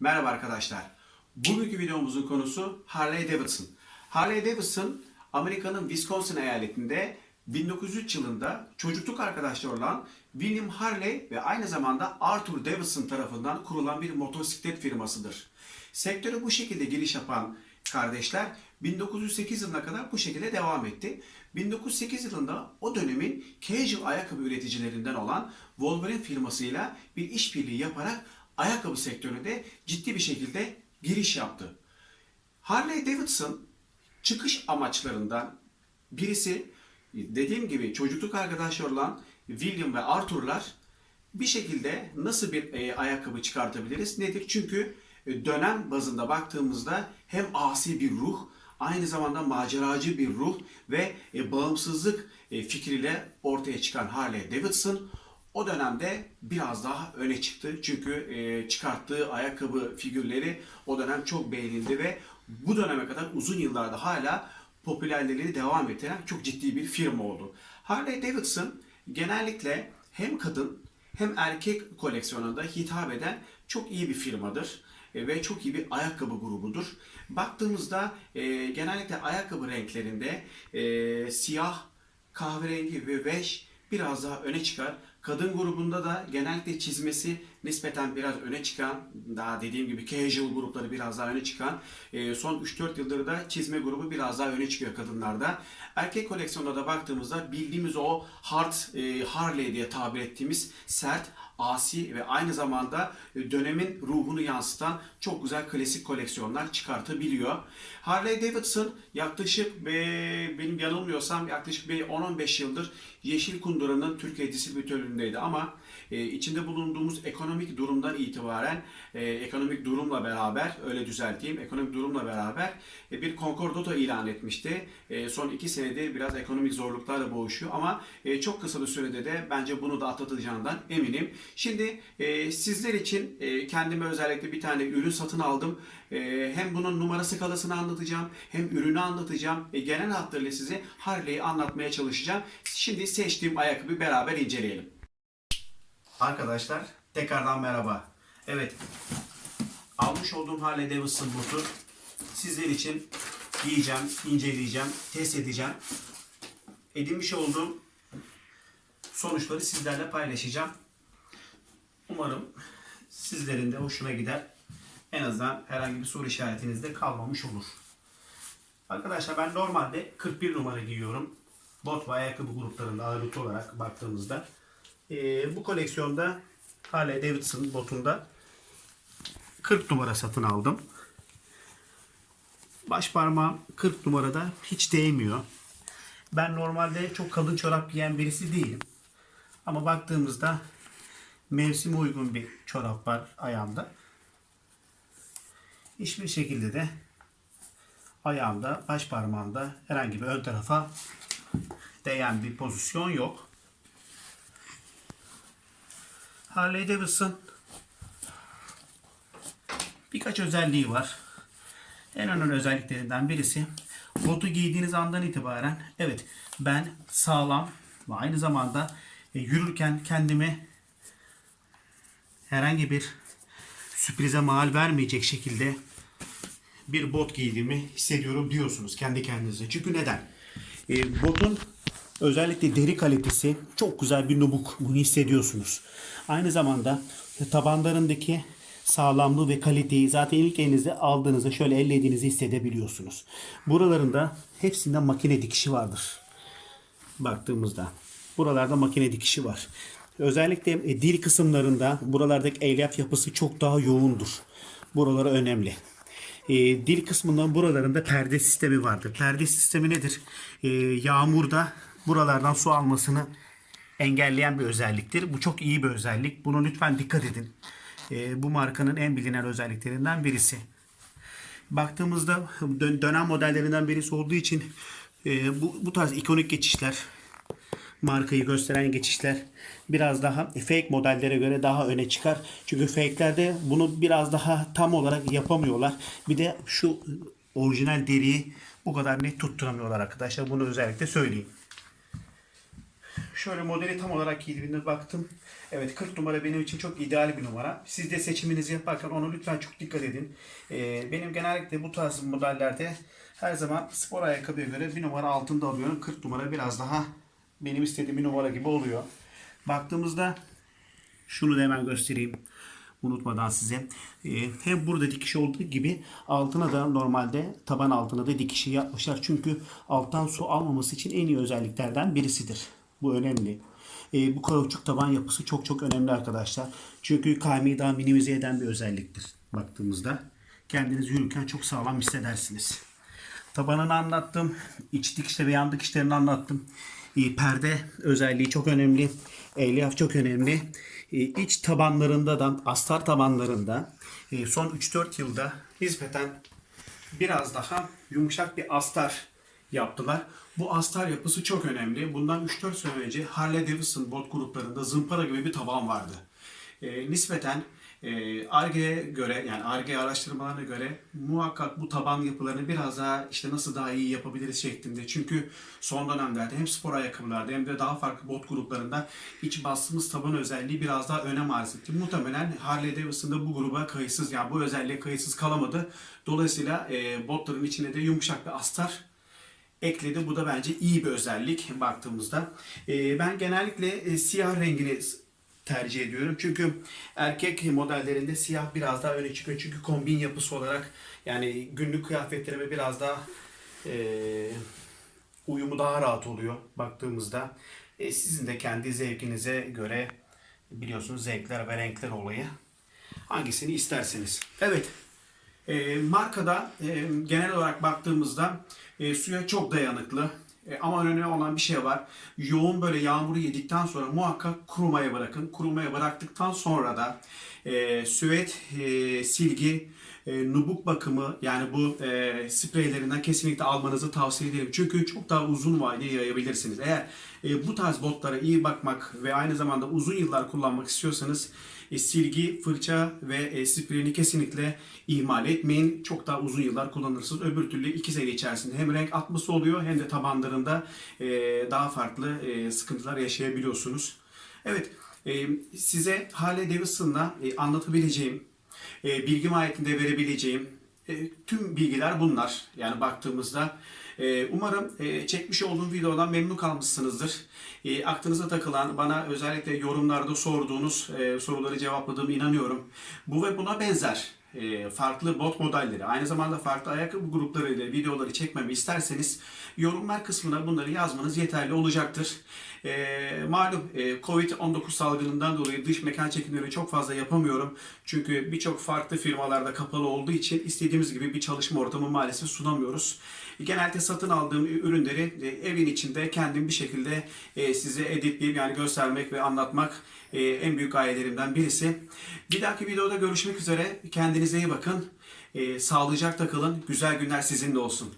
Merhaba arkadaşlar. Bugünkü videomuzun konusu Harley Davidson. Harley Davidson Amerika'nın Wisconsin eyaletinde 1903 yılında çocukluk arkadaşları olan William Harley ve aynı zamanda Arthur Davidson tarafından kurulan bir motosiklet firmasıdır. Sektöre bu şekilde giriş yapan kardeşler 1908 yılına kadar bu şekilde devam etti. 1908 yılında o dönemin casual ayakkabı üreticilerinden olan Wolverine firmasıyla bir işbirliği yaparak ayakkabı sektöründe ciddi bir şekilde giriş yaptı. Harley Davidson çıkış amaçlarından birisi dediğim gibi çocukluk arkadaşları olan William ve Arthur'lar bir şekilde nasıl bir e, ayakkabı çıkartabiliriz? Nedir? Çünkü e, dönem bazında baktığımızda hem asi bir ruh, aynı zamanda maceracı bir ruh ve e, bağımsızlık e, fikriyle ortaya çıkan Harley Davidson o dönemde biraz daha öne çıktı. Çünkü e, çıkarttığı ayakkabı figürleri o dönem çok beğenildi ve bu döneme kadar uzun yıllarda hala popülerliğini devam ettiren çok ciddi bir firma oldu. Harley Davidson genellikle hem kadın hem erkek koleksiyonunda hitap eden çok iyi bir firmadır e, ve çok iyi bir ayakkabı grubudur. Baktığımızda e, genellikle ayakkabı renklerinde e, siyah, kahverengi ve beş biraz daha öne çıkar. Kadın grubunda da genellikle çizmesi nispeten biraz öne çıkan, daha dediğim gibi casual grupları biraz daha öne çıkan, e, son 3-4 yıldır da çizme grubu biraz daha öne çıkıyor kadınlarda. Erkek koleksiyonda da baktığımızda bildiğimiz o hard e, Harley diye tabir ettiğimiz sert, asi ve aynı zamanda e, dönemin ruhunu yansıtan çok güzel klasik koleksiyonlar çıkartabiliyor. Harley Davidson yaklaşık benim yanılmıyorsam yaklaşık bir 10-15 yıldır Yeşil Kundura'nın Türkiye distribütörlüğündeydi ama e, içinde bulunduğumuz ekonomik durumdan itibaren e, ekonomik durumla beraber öyle düzelteyim ekonomik durumla beraber e, bir konkordato ilan etmişti. E, son iki senedir biraz ekonomik zorluklarla boğuşuyor ama e, çok kısa bir sürede de bence bunu da atlatacağından eminim. Şimdi sizler için kendime özellikle bir tane ürün satın aldım. Hem bunun numarası kalasını anlatacağım hem ürünü anlatacağım. E, genel hatlarıyla size Harley'i anlatmaya çalışacağım. Şimdi seçtiğim ayakkabıyı beraber inceleyelim. Arkadaşlar tekrardan merhaba. Evet almış olduğum Harley Davidson botu sizler için giyeceğim, inceleyeceğim, test edeceğim. Edinmiş olduğum sonuçları sizlerle paylaşacağım. Umarım sizlerin de hoşuna gider. En azından herhangi bir soru işaretiniz de kalmamış olur. Arkadaşlar ben normalde 41 numara giyiyorum. Bot ve ayakkabı gruplarında ağırlıklı olarak baktığımızda. Ee, bu koleksiyonda Harley Davidson botunda 40 numara satın aldım. Baş parmağım 40 numarada hiç değmiyor. Ben normalde çok kalın çorap giyen birisi değilim. Ama baktığımızda mevsime uygun bir çorap var ayağımda. Hiçbir şekilde de ayağımda, baş parmağımda herhangi bir ön tarafa değen bir pozisyon yok. Harley Davidson birkaç özelliği var. En önemli özelliklerinden birisi botu giydiğiniz andan itibaren evet ben sağlam ve aynı zamanda e, yürürken kendimi herhangi bir sürprize mal vermeyecek şekilde bir bot giydiğimi hissediyorum diyorsunuz kendi kendinize. Çünkü neden? E, botun özellikle deri kalitesi çok güzel bir nubuk. Bunu hissediyorsunuz. Aynı zamanda tabanlarındaki sağlamlığı ve kaliteyi zaten ilk elinizde aldığınızda şöyle ellediğinizi hissedebiliyorsunuz. Buralarında hepsinde makine dikişi vardır. Baktığımızda. Buralarda makine dikişi var. Özellikle e, dil kısımlarında buralardaki elyaf yapısı çok daha yoğundur. Buraları önemli. E, dil kısmından buralarında perde sistemi vardır. Perde sistemi nedir? E, yağmurda buralardan su almasını engelleyen bir özelliktir. Bu çok iyi bir özellik. Bunu lütfen dikkat edin. E, bu markanın en bilinen özelliklerinden birisi. Baktığımızda dön- dönem modellerinden birisi olduğu için e, bu, bu tarz ikonik geçişler, markayı gösteren geçişler biraz daha fake modellere göre daha öne çıkar. Çünkü fake'lerde bunu biraz daha tam olarak yapamıyorlar. Bir de şu orijinal deriyi bu kadar net tutturamıyorlar arkadaşlar. Bunu özellikle söyleyeyim. Şöyle modeli tam olarak giydiğimde baktım. Evet 40 numara benim için çok ideal bir numara. Siz de seçiminizi yaparken ona lütfen çok dikkat edin. Ee, benim genellikle bu tarz modellerde her zaman spor ayakkabıya göre bir numara altında alıyorum. 40 numara biraz daha benim istediğim bir numara gibi oluyor. Baktığımızda şunu da hemen göstereyim unutmadan size. Ee, hem burada dikiş olduğu gibi altına da normalde taban altına da dikişi yapmışlar. Çünkü alttan su almaması için en iyi özelliklerden birisidir. Bu önemli. Ee, bu kauçuk taban yapısı çok çok önemli arkadaşlar. Çünkü kaymayı daha minimize eden bir özelliktir baktığımızda. Kendinizi yürürken çok sağlam hissedersiniz. Tabanını anlattım. İç dikişte ve yan dikişlerini anlattım. Ee, perde özelliği çok önemli. Elyaf çok önemli. Ee, iç tabanlarında da astar tabanlarında e, son 3-4 yılda nispeten biraz daha yumuşak bir astar yaptılar. Bu astar yapısı çok önemli. Bundan 3-4 sene önce Harley Davidson bot gruplarında zımpara gibi bir taban vardı. E, nispeten Arge'ye göre yani Arge araştırmalarına göre muhakkak bu taban yapılarını biraz daha işte nasıl daha iyi yapabiliriz şeklinde. Çünkü son dönemlerde hem spor ayakkabılarda hem de daha farklı bot gruplarında iç bastığımız taban özelliği biraz daha önem arz etti. Muhtemelen Harley Davidson'da bu gruba kayıtsız yani bu özelliğe kayıtsız kalamadı. Dolayısıyla e, botların içine de yumuşak bir astar ekledi. Bu da bence iyi bir özellik baktığımızda. Ee, ben genellikle e, siyah rengini tercih ediyorum. Çünkü erkek modellerinde siyah biraz daha öne çıkıyor. Çünkü kombin yapısı olarak yani günlük kıyafetlerime biraz daha e, uyumu daha rahat oluyor baktığımızda. E, sizin de kendi zevkinize göre biliyorsunuz zevkler ve renkler olayı. Hangisini isterseniz. Evet. E, markada e, genel olarak baktığımızda e, suya çok dayanıklı. E, ama önemli olan bir şey var. Yoğun böyle yağmuru yedikten sonra muhakkak kurumaya bırakın. Kurumaya bıraktıktan sonra da e, süvet, e, silgi, e, nubuk bakımı yani bu e, spreylerinden kesinlikle almanızı tavsiye ederim. Çünkü çok daha uzun vadeye yayabilirsiniz. Eğer e, bu tarz botlara iyi bakmak ve aynı zamanda uzun yıllar kullanmak istiyorsanız e, silgi, fırça ve e, spreyini kesinlikle ihmal etmeyin. Çok daha uzun yıllar kullanırsınız. Öbür türlü iki sene içerisinde hem renk atması oluyor hem de tabanlarında e, daha farklı e, sıkıntılar yaşayabiliyorsunuz. Evet, size Harley Davidson'la anlatabileceğim, e, bilgi mahiyetinde verebileceğim tüm bilgiler bunlar. Yani baktığımızda e, umarım e, çekmiş olduğum videodan memnun kalmışsınızdır. E, aklınıza takılan, bana özellikle yorumlarda sorduğunuz e, soruları cevapladığımı inanıyorum. Bu ve buna benzer e, farklı bot modelleri, aynı zamanda farklı ayakkabı gruplarıyla videoları çekmemi isterseniz yorumlar kısmına bunları yazmanız yeterli olacaktır. E, malum e, Covid-19 salgınından dolayı dış mekan çekimleri çok fazla yapamıyorum. Çünkü birçok farklı firmalarda kapalı olduğu için istediğimiz gibi bir çalışma ortamı maalesef sunamıyoruz. Genelde satın aldığım ürünleri e, evin içinde kendim bir şekilde e, size editleyip yani göstermek ve anlatmak e, en büyük gayelerimden birisi. Bir dahaki videoda görüşmek üzere. Kendinize iyi bakın. Sağlıcakla kalın. Güzel günler sizinle olsun.